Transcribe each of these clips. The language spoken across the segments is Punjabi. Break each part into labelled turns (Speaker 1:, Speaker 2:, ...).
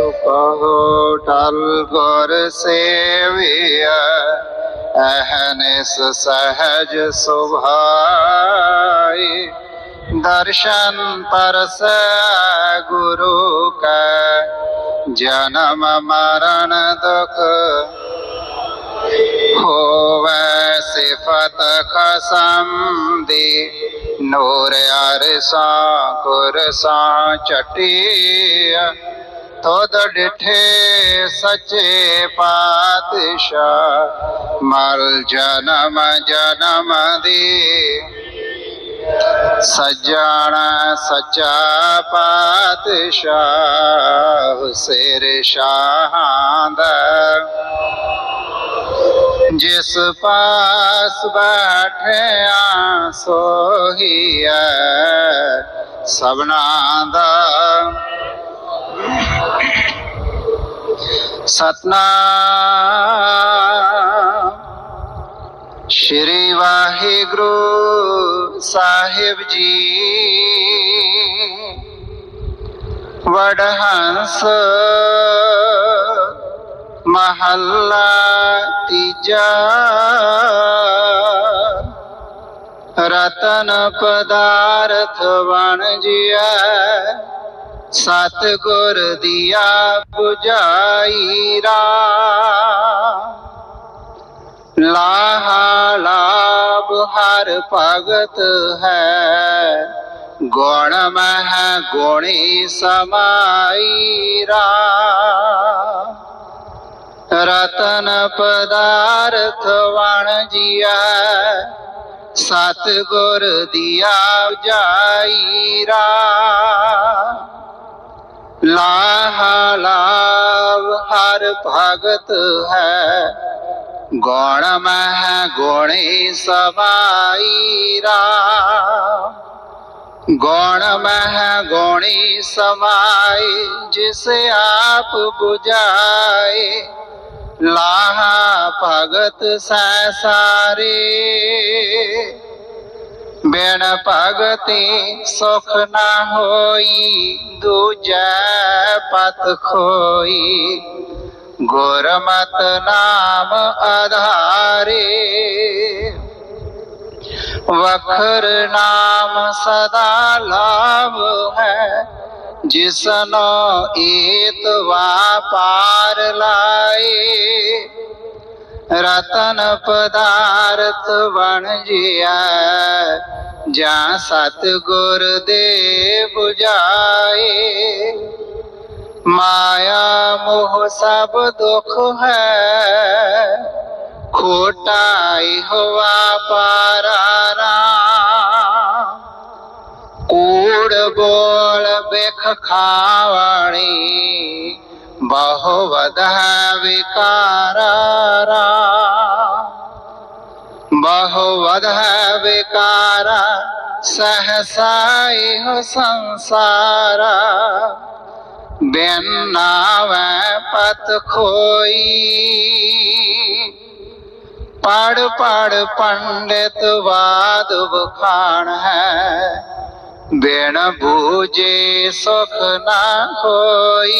Speaker 1: ਸੁਕਹੋ ਟਲ ਗੁਰ ਸੇਵਿਆ ਅਹਨਿਸ ਸਹਜ ਸੁਭਾਈ। ਦਰਸ਼ਨ ਪਰਸ ਗੁਰੂ ਕੈ, ਜਨਮ ਮਰਨ ਦੁਖ ਹੋਵੇ ਸਿਫਤ ਖਸਮ ਦੀ ਨੂਰ ਅਰਸਾ ਕੁਰਸਾ ਚਟਿਆ ਤੋਦ ਡਿਠੇ ਸੱਚੇ ਪਾਤਸ਼ਾਹ, ਮਰ ਜਨਮ ਜਨਮ ਦੀ। ਸੱਜਣ ਸੱਚਾ ਪਾਤਸ਼ਾਹ, ਸਿਰ ਸ਼ਾਹਾਂ ਦਾ। ਜਿਸ ਪਾਸ ਬੈਠਿਆ ਸੋਹੀਐ ਸਭਨਾ ਦਾ। ਸਤਨਾਮ। ਸ਼੍ਰੀ ਵਾਹਿਗੁਰੂ ਸਾਹਿਬ ਜੀ। ਵਡਹੰਸ ਮਹੱਲਾ ਤੀਜਾ। ਰਤਨ ਪਦਾਰਥ ਵਣ ਜਿਐ। ਸਤ ਗੁਰ ਦੀਆ 부ਝਾਈ ਰਾ। ਲਾਹਾ ਲਾਭ ਹਰ ਭਗਤ ਹੈ। ਗੁਣ ਮਹਿ ਗੁਣੀ ਸਮਾਈ ਰਾ। ਰਤਨ ਪਦਾਰਥ ਵਣ ਜੀਆ ਸਤ ਗੁਰ ਦੀਆ ਜਾਈ ਰਾ। ਲਾਹ ਲਾਭ ਹਰ ਭਗਤ ਹੈ। ਗੁਣ ਮਹਿ ਗੁਣੀ ਸਮਾਈ ਰਾ ਗੁਣ ਮਹਿ ਗੁਣੀ ਸਮਾਈ ਜਿਸ ਆਪ 부ਝਾਏ ਲਾਹਾ ਭਗਤ ਸੈ ਸਾਰੇ। ਬਿਨ ਭਗਤੀ ਸੁਖ ਨਾ ਹੋਈ, ਦੂਜੈ ਪਤ ਖੋਈ। ਗੁਰਮਤਿ ਨਾਮ ਆਧਾਰੇ, ਵਖਰ ਨਾਮ ਸਦਾ ਲਾਭ ਹੈ। ਜਿਸਨੋ ਏਤ ਵਾਪਾਰ ਲਾਏ ਰਤਨ ਪਦਾਰਥ ਬਣ ਜਿਆ। ਜਾਂ ਸਤ ਗੁਰ ਦੇ 부ਝਾਏ ਮਾਇਆ ਮੋਹ ਸਭ ਦੁਖ ਹੈ। ਖੋਟਾਈ ਹੋਆ ਪਾਰਾਰਾ ਕੂੜ ਬੋਲ ਬੇਖ ਖਾਵਣੀ। ਬਹੁ ਵਧਾ ਵਿਕਾਰਾ ਬਹੁ ਵਧਾ ਵਿਕਾਰਾ ਸਹਸਾਈ ਹੋ ਸੰਸਾਰਾ। ਬਿਨ ਨਾਵੈ ਪਤ ਖੋਈ। ਪੜ ਪੜ ਪੰਡਿਤ ਬਾਦ ਬਖਾਣ ਹੈ। ਬੇਣ ਬੂਝੇ ਸੁਖ ਨਾ ਹੋਈ।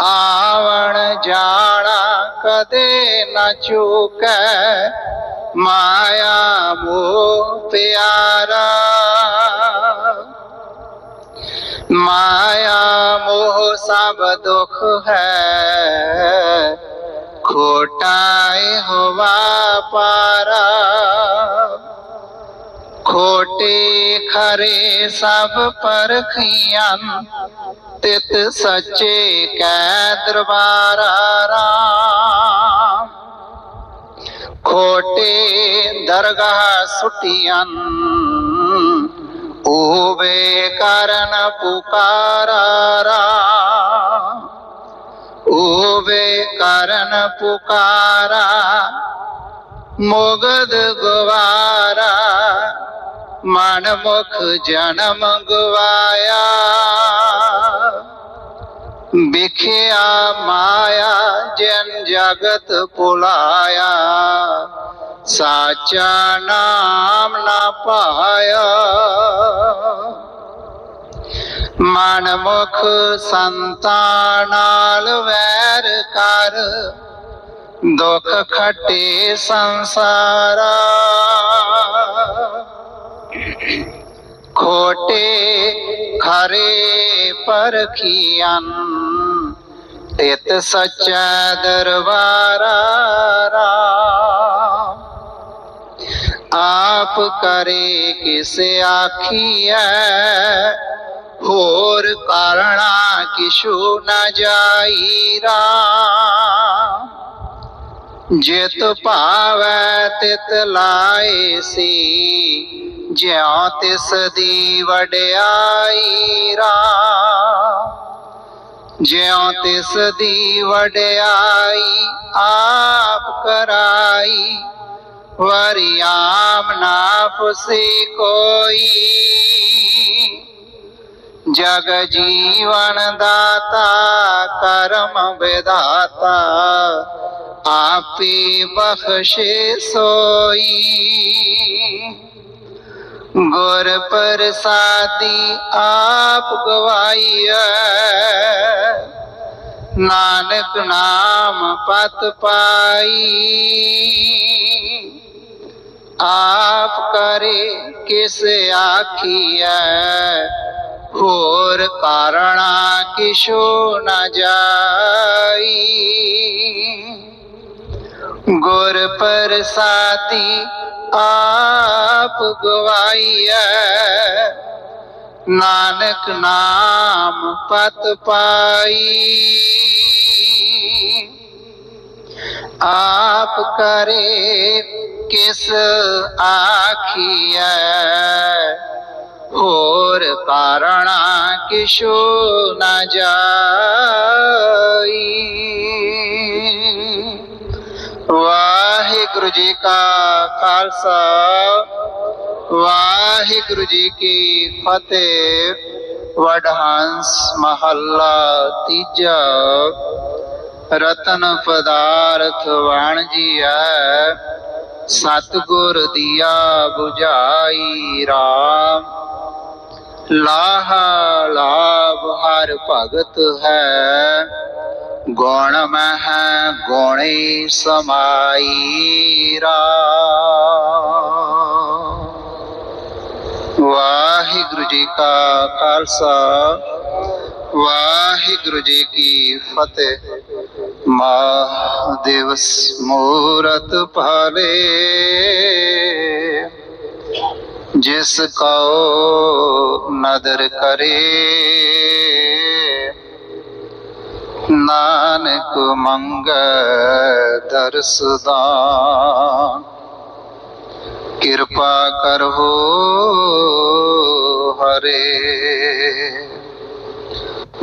Speaker 1: ਆਵਣ ਜਾਣਾ ਕਦੇ ਨਾ ਚੂਕੈ, ਮਾਇਆ ਮੋਹ ਪਿਆਰਾ। ਮਾਇਆ ਮੋਹ ਸਭ ਦੁਖ ਹੈ ਖੋਟਾਏ ਹੋਵਾ ਪਾਰਾ। ਖੋਟੇ ਖਰੇ ਸਭ ਪਰਖੀਆਂ, ਤਿਤ ਸੱਚੇ ਕੈ ਦਰਬਾਰਾ ਰਾਮ। ਖੋਟੇ ਦਰਗਾਹ ਸੁਟੀਆਂ ਓਵੇ ਕਰਨ ਪੁਕਾਰਾ ਰਾਮ। ਓਵੇ ਕਰਨ ਪੁਕਾਰਾ, ਮੁਗਦ ਗਵਾਰਾ ਮਨ ਮੁਖ ਜਨਮ ਗਵਾਇਆ ਵਿਖਿਆ ਮਾਇਆ ਜਨ ਜਗਤ ਪੁਲਾਇਆ ਸਾਚਾ ਨਾਮ ਨਾ ਪਾਇਆ। ਮਨ ਮੁਖ ਸੰਤਾਂ ਨਾਲ ਵੈਰ ਕਰ। ਦੁੱਖ ਖਟੇ ਸੰਸਾਰਾ। ਖੋਟੇ ਖਰੇ ਪਰਖੀਆਂ ਤਿਤ ਸੱਚਾ ਦਰਬਾਰਾ ਰਾਮ। ਆਪ ਕਰੇ ਕਿਸ ਆਖੀਐ, ਹੋਰ ਕਾਰਣਾ ਕਿਛੂ ਨਾ ਜਾਈ ਰਾਮ। ਜਿਤ ਭਾਵੈ ਤਿਤ ਲਾਏ ਸੀ ਜਿਉ ਤਿਸ ਦੀ ਵਡਿਆਈ ਰਾਮ ਜਿਉ ਤਿਸ ਦੀ ਵਡਿਆਈ ਆਪ ਕਰਾਈ ਵਰਿਆਮ ਨਾ ਫੁਸੀ ਕੋਈ ਜਗ ਜੀਵਨ ਦਾਤਾ ਕਰਮ ਵਿਦਾਤਾ ਆਪੇ ਬਖਸ਼ੇ ਸੋਈ ਗੁਰ ਪ੍ਰਸਾਦੀ ਆਪ ਗਵਾਈਐ ਨਾਨਕ ਨਾਮ ਪਤ ਪਾਈ ਆਪ ਕਰੇ ਕਿਸ ਆਖੀਐ ਹੋਰ ਕਾਰਣਾ ਕਿਛੋ ਨ ਜਾਈ ਗੁਰ ਪ੍ਰਸਾਦੀ ਆਪ ਗਵਾਈਐ। ਨਾਨਕ ਨਾਮ ਪਤ ਪਾਈ। ਆਪ ਕਰੇ ਕਿਸ ਆਖੀਐ। ਹੋਰ ਕਾਰਣਾ ਕਿਛੂ ਨਾ ਜਾਈ। ਵਾਹਿਗੁਰੂ ਜੀ ਕਾ ਖਾਲਸਾ, ਵਾਹਿਗੁਰੂ ਜੀ ਕੀ ਫਤਿਹ। ਵਡਹੰਸ ਮਹੱਲਾ ਤੀਜਾ, ਰਤਨ ਪਦਾਰਥ ਵਾਣਜੀਐ ਸਤਗੁਰ ਦੀਆ 부ਝਾਈ RAM ਲਾਹ ਲਾਭ ਹਰ ਭਗਤ ਹੈ। ਗੁਣ ਮਹਿ ਗੁਣੀ ਸਮਾਈ RAM ਵਾਹਿਗੁਰੂ ਜੀ ਕਾ ਖਾਲਸਾ, ਵਾਹਿਗੁਰੂ ਜੀ ਕੀ ਫਤਿਹ। ਮਾ ਦਿਵਸ ਮੂਰਤ ਭਾਲੇ ਜਿਸ ਕਉ ਨਦਰ ਕਰੇ। ਨਾਨਕ ਮੰਗ ਦਰਸਦਾਨ ਕਿਰਪਾ ਕਰੋ ਹਰੇ।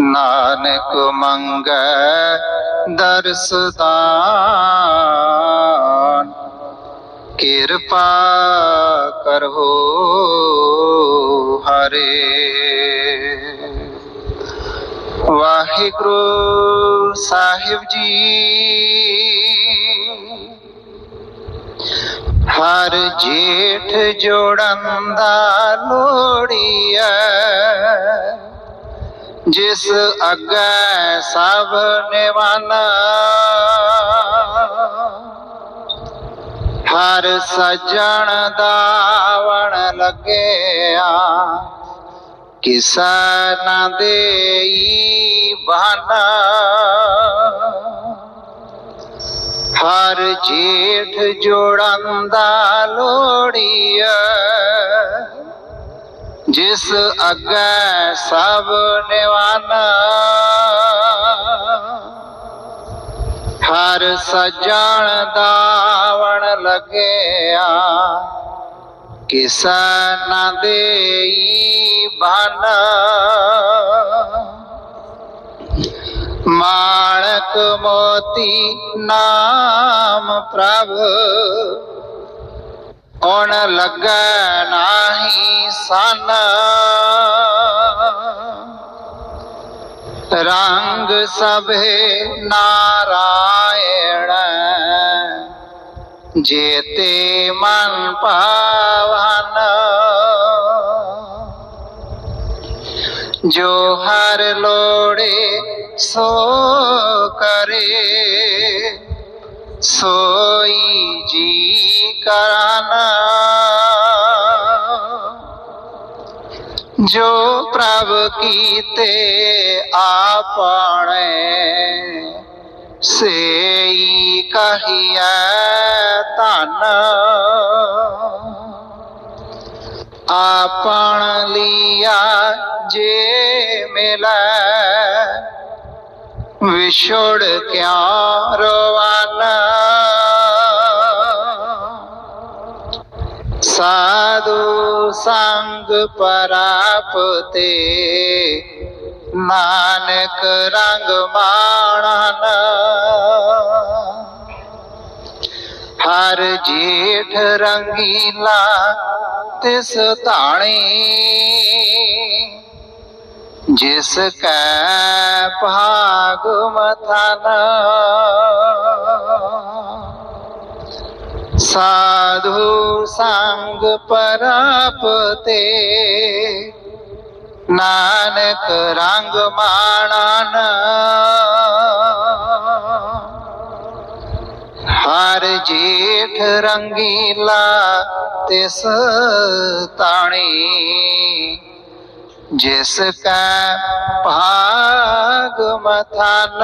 Speaker 1: ਨਾਨਕ ਮੰਗ ਦਰਸਦਾਨ ਕਿਰਪਾ ਕਰੋ ਹਰੇ। ਵਾਹਿਗੁਰੂ ਸਾਹਿਬ ਜੀ ਹਰ ਜੇਠ ਜੋੜਨ ਦਾ ਲੋੜੀਐ ਜਿਸ ਅੱਗੇ ਸਭ ਨਿਵਾਨਾ। ਹਰ ਸਜਣ ਦਾਵਣ ਲੱਗਿਆ। ਕਿਸਾ ਨਾ ਦੇਈ ਬਹਾਨਾ। ਹਰ ਜੇਠ ਜੋੜਨ ਦਾ ਲੋੜੀਐ ਜਿਸ ਅੱਗੇ ਸਭ ਨਿਵਾਨਾ। ਹਰ ਸਜਣ ਦਾਵਣ ਲੱਗਿਆ। ਕਿਸ ਨਾ ਦੇਈ ਬਹਾਨਾ ਮਾਣਕ ਮੋਤੀ ਨਾਮ ਪ੍ਰਭ। ਓਣ ਲੱਗੈ ਨਾਹੀ ਸਨ। ਰੰਗ ਸਭੇ ਨਾਰਾਇਣ। ਜੇਤੇ ਮਨ ਪਾਵਨ ਜੋ ਹਰ ਲੋੜੇ ਸੋ ਕਰੇ ਸੋਈ ਜੀ ਕਰਾਨਾ। ਜੋ ਪ੍ਰਭ ਕੀਤੇ ਆਪਣੇ ਸੇਈ ਕਹੀਐ ਧਨ। ਆਪਣ ਲਿਆ ਜੇ ਮਿਲੈ ਵਿਛੋੜ ਕਿਆ ਰਵਾਨਾ? ਸਾਧੂ ਸੰਗ ਪਰਾਪਤੇ, ਨਾਨਕ ਰੰਗ ਮਾਣਨ ਹਰ ਜੇਠ ਰੰਗੀਲਾ ਤਿਸ ਧਾਣੀ, ਜਿਸ ਕੈ ਭਾਗ ਮਥਨ। ਸਾਧੂ ਸੰਗ ਪਰਾਪਤੇ। ਨਾਨਕ ਰੰਗ ਮਾਣਨ। ਹਰ ਜੇਠ ਰੰਗੀਲਾ ਤਿਸ ਤਾਣੀ। ਜਿਸ ਕੈ ਭਾਗ ਮਥਨ।